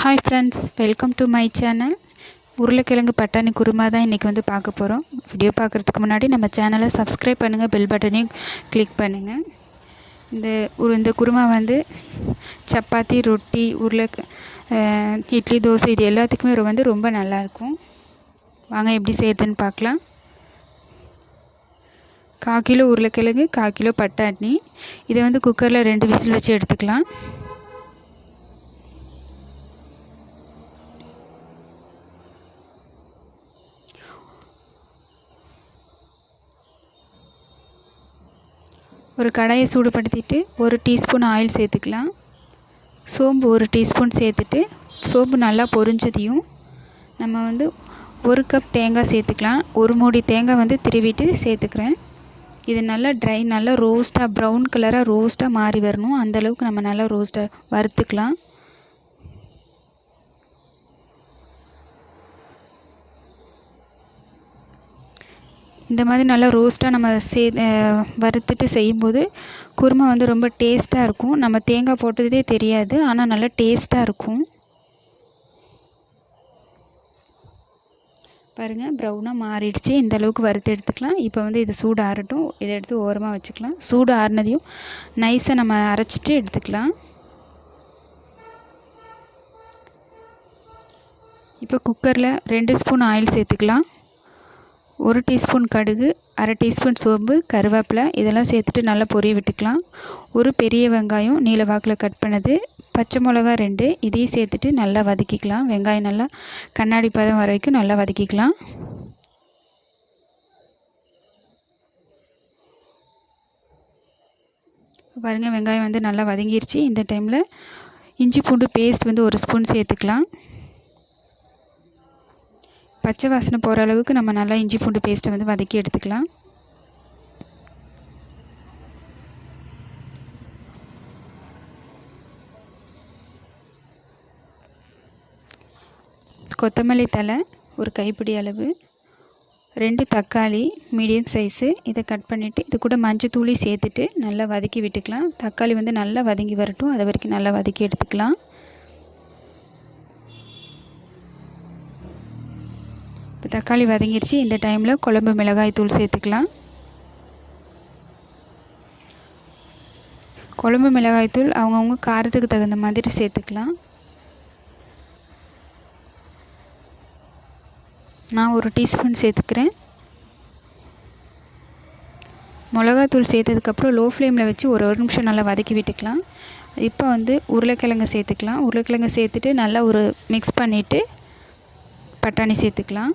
Hi friends welcome to my channel உருளைக்கிழங்கு பட்டாணி குருமா தான் இன்றைக்கி வந்து பார்க்க போகிறோம் வீடியோ பார்க்குறதுக்கு முன்னாடி நம்ம சேனலை சப்ஸ்கிரைப் பண்ணுங்கள் பெல் பட்டனையும் கிளிக் பண்ணுங்கள் இந்த ஒரு இந்த குருமா வந்து சப்பாத்தி ரொட்டி உருளை இட்லி தோசை இது எல்லாத்துக்குமே வந்து ரொம்ப நல்லாயிருக்கும் வாங்க எப்படி செய்யறதுன்னு பார்க்கலாம். கால் கிலோ உருளைக்கிழங்கு கால் கிலோ பட்டாணி. இதை வந்து குக்கரில் ரெண்டு விசில் வச்சு எடுத்துக்கலாம். ஒரு கடாயை சூடுபடுத்திட்டு ஒரு டீஸ்பூன் ஆயில் சேர்த்துக்கலாம். சோம்பு ஒரு டீஸ்பூன் சேர்த்துட்டு சோம்பு நல்லா பொரிஞ்சதையும் நம்ம வந்து ஒரு கப் தேங்காய் சேர்த்துக்கலாம். ஒரு மூடி தேங்காய் வந்து திருவிட்டு சேர்த்துக்கிறேன். இது நல்லா ட்ரை நல்லா ரோஸ்ட்டாக ப்ரௌன் கலராக ரோஸ்ட்டாக மாறி வரணும். அந்தளவுக்கு நம்ம நல்லா ரோஸ்ட்டாக வறுத்துக்கலாம். இந்த மாதிரி நல்லா ரோஸ்ட்டாக நம்ம சே வறுத்துட்டு செய்யும்போது குருமா வந்து ரொம்ப டேஸ்ட்டாக இருக்கும். நம்ம தேங்காய் போட்டதே தெரியாது ஆனால் நல்லா டேஸ்ட்டாக இருக்கும். பாருங்கள் ப்ரௌனாக மாறிடுச்சு. இந்த அளவுக்கு வறுத்து எடுத்துக்கலாம். இப்போ வந்து இது சூடு ஆறட்டும். இதை எடுத்து ஓரமாக வச்சுக்கலாம். சூடு ஆறுனதையும் நைஸாக நம்ம அரைச்சிட்டு எடுத்துக்கலாம். இப்போ குக்கரில் ரெண்டு ஸ்பூன் ஆயில் சேர்த்துக்கலாம். ஒரு டீஸ்பூன் கடுகு அரை டீஸ்பூன் சோம்பு கருவேப்பிலை இதெல்லாம் சேர்த்துட்டு நல்லா பொரிய விட்டுக்கலாம். ஒரு பெரிய வெங்காயம் நீல வாக்கில் கட் பண்ணது பச்சை மிளகா ரெண்டு இதையும் சேர்த்துட்டு நல்லா வதக்கிக்கலாம். வெங்காயம் நல்லா கண்ணாடி பதம் வர வரைக்கும் நல்லா வதக்கிக்கலாம். பாருங்கள் வெங்காயம் வந்து நல்லா வதங்கிருச்சு. இந்த டைமில் இஞ்சி பூண்டு பேஸ்ட் வந்து ஒரு ஸ்பூன் சேர்த்துக்கலாம். பச்சை வாசனை போகிற அளவுக்கு நம்ம நல்லா இஞ்சி பூண்டு பேஸ்ட்டை வந்து வதக்கி எடுத்துக்கலாம். கொத்தமல்லி தழை ஒரு கைப்பிடி அளவு. ரெண்டு தக்காளி மீடியம் சைஸு இதை கட் பண்ணிவிட்டு இது கூட மஞ்சத்தூளி சேர்த்துட்டு நல்லா வதக்கி விட்டுக்கலாம். தக்காளி வந்து நல்லா வதங்கி வரட்டும். அது வரைக்கும் நல்லா வதக்கி எடுத்துக்கலாம். இப்போ தக்காளி வதங்கிருச்சு. இந்த டைமில் குழம்பு மிளகாய் தூள் சேர்த்துக்கலாம். குழம்பு மிளகாய் தூள் அவங்கவுங்க காரத்துக்கு தகுந்த மாதிரி சேர்த்துக்கலாம். நான் ஒரு டீஸ்பூன் சேர்த்துக்கிறேன். மிளகாத்தூள் சேர்த்ததுக்கப்புறம் லோ ஃப்ளேமில் வச்சு ஒரு ஒரு நிமிஷம் நல்லா வதக்கி விட்டுக்கலாம். இப்போ வந்து உருளைக்கிழங்கு சேர்த்துக்கலாம். உருளைக்கிழங்கு சேர்த்துட்டு நல்லா ஒரு மிக்ஸ் பண்ணிவிட்டு பட்டாணி சேர்த்துக்கலாம்.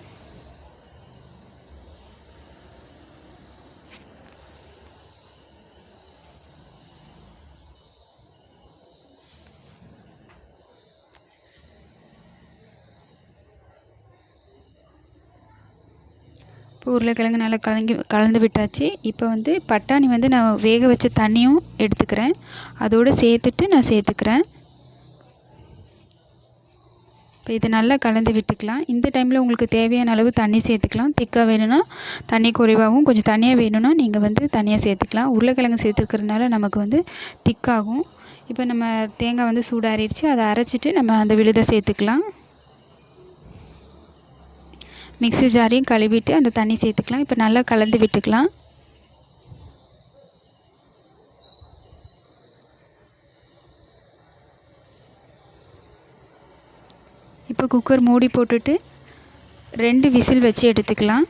இப்போ உருளைக்கிழங்கு நல்லா கலங்கி கலந்து விட்டாச்சு. இப்போ வந்து பட்டாணி வந்து நான் வேக வச்ச தண்ணியும் எடுத்துக்கிறேன். அதோடு சேர்த்துட்டு நான் சேர்த்துக்கிறேன். இப்போ இதை நல்லா கலந்து விட்டுக்கலாம். இந்த டைமில் உங்களுக்கு தேவையான அளவு தண்ணி சேர்த்துக்கலாம். திக்காக வேணும்னா தண்ணி குறைவாகவும் கொஞ்சம் தனியாக வேணும்னா நீங்கள் வந்து தனியாக சேர்த்துக்கலாம். உருளைக்கிழங்கு சேர்த்துக்கிறதுனால நமக்கு வந்து திக்காகும். இப்போ நம்ம தேங்காய் வந்து சூடாறிடுச்சு. அதை அரைச்சிட்டு நம்ம அந்த விழுதை சேர்த்துக்கலாம். மிக்ஸி ஜாரையும் கழுவிட்டு அந்த தண்ணி சேர்த்துக்கலாம். இப்போ நல்லா கலந்து விட்டுக்கலாம். இப்போ குக்கர் மூடி போட்டுட்டு ரெண்டு விசில் வச்சு எடுத்துக்கலாம்.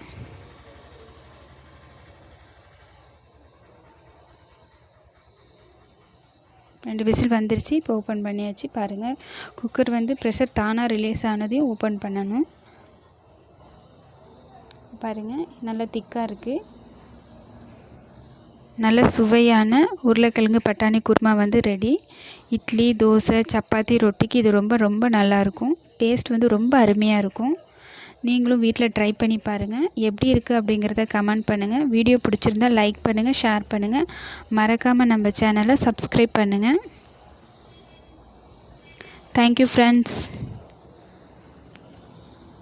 ரெண்டு விசில் வந்துருச்சு. இப்போ ஓப்பன் பண்ணியாச்சு. பாருங்கள் குக்கர் வந்து ப்ரெஷர் தானாக ரிலீஸ் ஆனதையும் ஓப்பன் பண்ணணும். பாருங்கள் நல்லா திக்காக இருக்குது நல்ல சுவையான உருளைக்கிழங்கு பட்டாணி குருமா வந்து ரெடி இட்லி தோசை சப்பாத்தி ரொட்டிக்கு இது ரொம்ப ரொம்ப நல்லாயிருக்கும் டேஸ்ட் வந்து ரொம்ப அருமையாக இருக்கும். நீங்களும் வீட்டில் ட்ரை பண்ணி பாருங்கள் எப்படி இருக்குது அப்படிங்கிறத கமெண்ட் பண்ணுங்கள் வீடியோ பிடிச்சிருந்தா லைக் பண்ணுங்கள் ஷேர் பண்ணுங்கள் மறக்காமல் நம்ம சேனலை சப்ஸ்கிரைப் பண்ணுங்கள் தேங்க்யூ ஃப்ரெண்ட்ஸ்